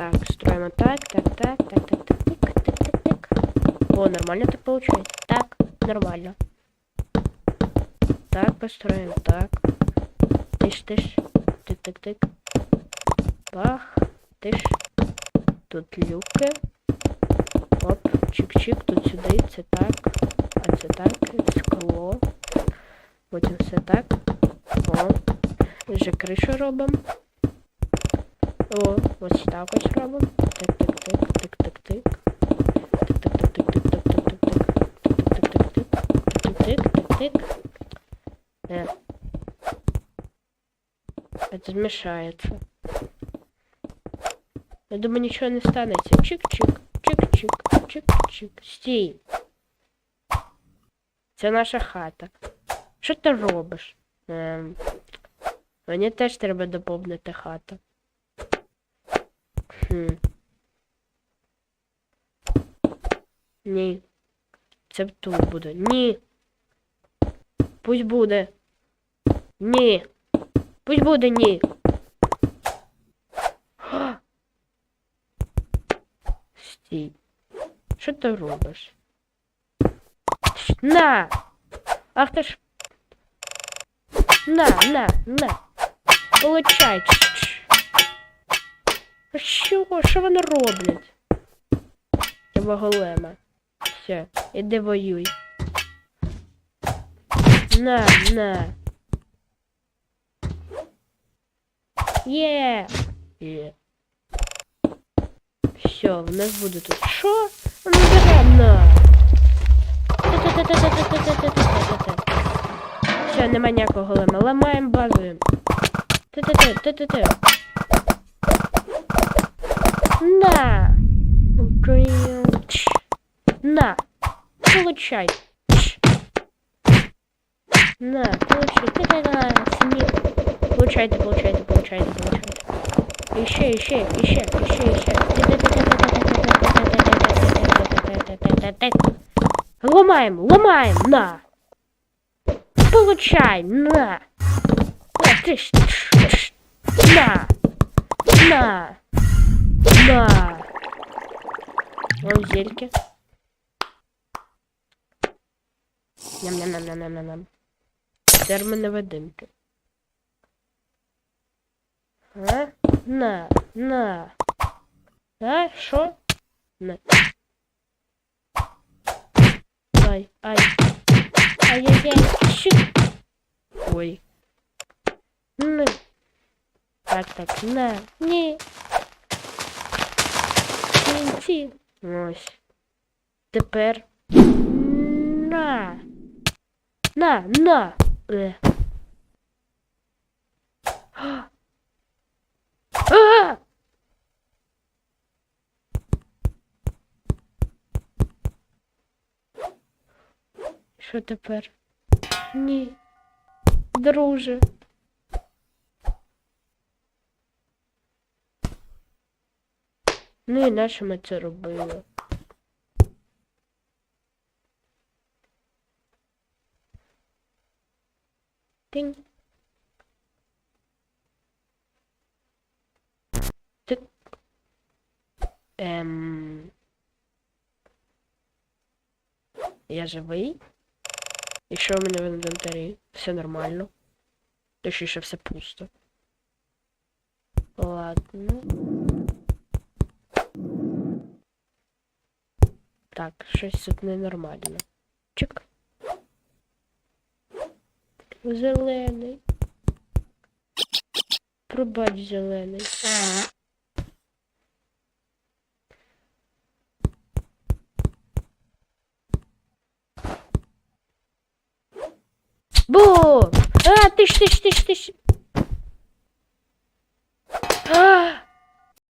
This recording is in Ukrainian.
Так, строим вот так, так, так, так, так, так, тик, тик, тик, тик. О, нормально так получается. Так, нормально. Так, построим так. Тыш, тыш. Тик, тик, тик. Бах. Тыш. Тут люки. Оп, чик-чик, тут сюди, це так. А це так, скло. Потім все так. О. Вже кришу робимо. О, ось так ось робимо. Тик, тик, тик, тик, тик, тик. Тик, тик, тик, тик, тик, тик, тик, тик, тик. Тик, тик, тик, тик, тик, тик, тик, тик. Е. Это змішається. Я думаю, нічого не станеться. Чик-чик, чик-чик, чик-чик. Стій. Це наша хата. Що ти робиш? Ем, мені теж треба доповнити хату. Хм. Ні. Це тут буде. Ні. Пусть буде. Ні. Пусть буде ні. Ха! Стій. Що ти робиш? На! Ах ти ж. На, на, на. Получай. Чш-чш. А що? Що вони роблять? Треба голема. Все, іди воюй. На, на. Є. Є. Все, в нас буде тут. Що? Ну берем на. Все, нема ніякого голема. Ламаємо базу. Ти-ти-ти, ти-ти-ти. На! На! Получай! На, получай! Получай, ты получай, ты получай, ты получай. Еще, еще, еще, еще, еще. Ломаем, ломаем, на! Получай, на! На! На! На. На. Вон зельки. Ням-ням-ням-ням-ням-ням. Терми невидимки. А? На, на. А, що? На. Ай, ай. Ай-яй-яй. Щит. Ой. Ну. Так, так, на. Ні. Кінці. Ось. Тепер. На. На, на. Е. Що тепер? Ні. Друже. Ну і нащо ми це робили? Тинь. Ти... Ем... Я живий? І що у мене в інвентарі? Все нормально. Точніше, все пусто. Ладно. Так, щось тут ненормально. Чик. Зелений. Пробач зелений. Бо! А, тиш, тиш, тиш, тиш.